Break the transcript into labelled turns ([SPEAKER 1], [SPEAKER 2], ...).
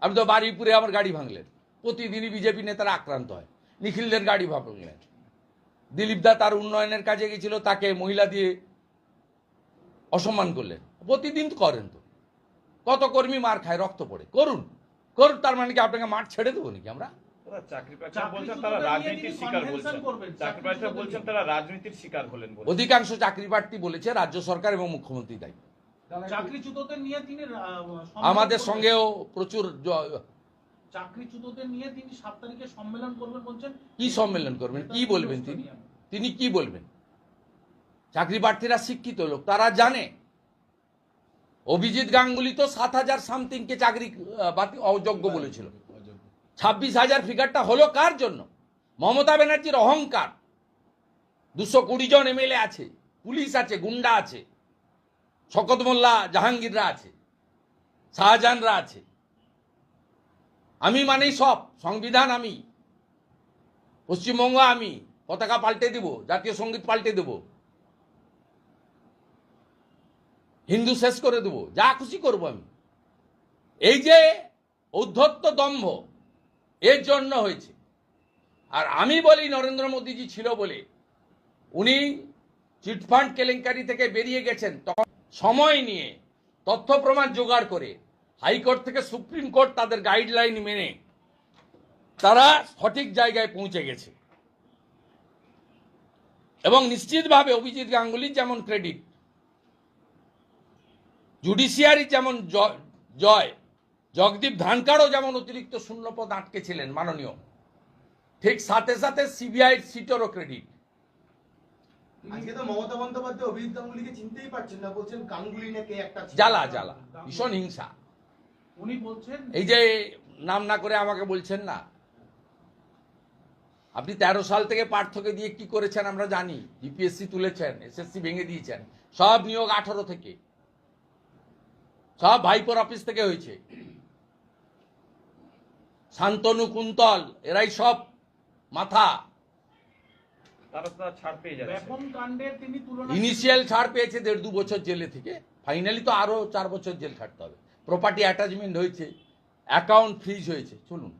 [SPEAKER 1] আপনি তো বারুইপুরে আমার গাড়ি ভাঙলেন। প্রতিদিনই বিজেপি নেতারা আক্রান্ত হয়। নিখিলদের গাড়ি ভাঙলেন। দিলীপ দা তার উন্নয়নের কাজে গেছিল তাকে মহিলা দিয়ে অসম্মান করলেন। প্রতিদিন তো করেন তো। কত কর্মী মার খায় রক্ত পড়ে। করুন। করুন তার মানে কি আপনাকে মাঠ ছেড়ে দেবো নাকি আমরা? অধিকাংশ চাকরি প্রার্থী বলেছে রাজ্য সরকার এবং মুখ্যমন্ত্রী দায়ী।
[SPEAKER 2] চাকরিচ্যুতদের নিয়ে তিনি
[SPEAKER 1] আমাদের সঙ্গেও প্রচুর
[SPEAKER 2] চাকরিচ্যুতদের নিয়ে তিনি সাত তারিখে সম্মেলন করবেন বলছেন।
[SPEAKER 1] কি সম্মেলন করবেন? কি বলবেন তিনি? তিনি কি বলবেন? চাকরি প্রার্থীরা শিক্ষিত লোক তারা জানে। অভিজিৎ গাঙ্গুলি তো সাত হাজার সামথিংকে চাকরি অযোগ্য। বলেছিল। ছাব্বিশ হাজার ফিগারটা হলো কার জন্য? মমতা ব্যানার্জির অহংকার। দুশো কুড়ি জন এমএলএ আছে পুলিশ আছে গুন্ডা আছে। শকত মোল্লা জাহাঙ্গীররা আছে, শাহজাহানরা আছে। আমি মানেই সব, সংবিধান আমি, পশ্চিমবঙ্গ আমি, পতাকা পাল্টে দেব, জাতীয় সংগীত পাল্টে দেব, হিন্দু শেষ করে দেব, যা খুশি করব আমি। এই যে ঔদ্ধত্য দম্ভ, এর জন্য হয়েছে। আর আমি বলি নরেন্দ্র মোদীজি ছিল বলে, উনি চিটফান্ড কেলেঙ্কারি থেকে বেরিয়ে গেছেন, তখন সময় নিয়ে তথ্য প্রমাণ জোগাড় করে হাইকোর্ট থেকে সুপ্রিম কোর্ট তাদের গাইডলাইন মেনে তারা সঠিক জায়গায় পৌঁছে গেছে। এবং নিশ্চিতভাবে অভিজিৎ গাঙ্গুলির যেমন ক্রেডিট জুডিশিয়ারি যেমন জয়, জগদীপ ধানকারও যেমন অতিরিক্ত শূন্যপদ আটকে ছিলেন মাননীয়, ঠিক সাথে সাথে সিবিআই সিটেরও ক্রেডিট।
[SPEAKER 3] আজকে তো মমতা বন্দ্যোপাধ্যায় অভিজিৎ গাঙ্গুলিকে চিনতেই পারছেন না বলছেন গাঙ্গুলি নাকি একটা
[SPEAKER 1] জ্বালা জ্বালা ভীষণ হিংসা।
[SPEAKER 2] উনি বলছেন
[SPEAKER 1] এই যে নাম না করে আমাকে বলছেন না। আপনি তেরো সাল থেকে পার্থকে দিয়ে কি করেছেন আমরা জানি। জিপিএসসি তুলেছেন এসএসসি ভেঙে দিয়েছেন। সব নিয়োগ আঠারো থেকে। সব ভাইপোর অফিস থেকে হয়েছে। শান্তনু কুন্তল এরাই সব মাথা।
[SPEAKER 4] তারা তো ছাড় পেয়ে যাচ্ছে।
[SPEAKER 2] ব্যাপন কাণ্ডের তিনি তুলনা
[SPEAKER 1] ইনিশিয়াল ছাড় পেয়েছে দেড় দু বছর জেলে থেকে। ফাইনালি তো আরও চার বছর জেল খাটতে হবে। প্রপার্টি অ্যাটাচমেন্ট হয়েছে অ্যাকাউন্ট ফ্রিজ হয়েছে। চলুন।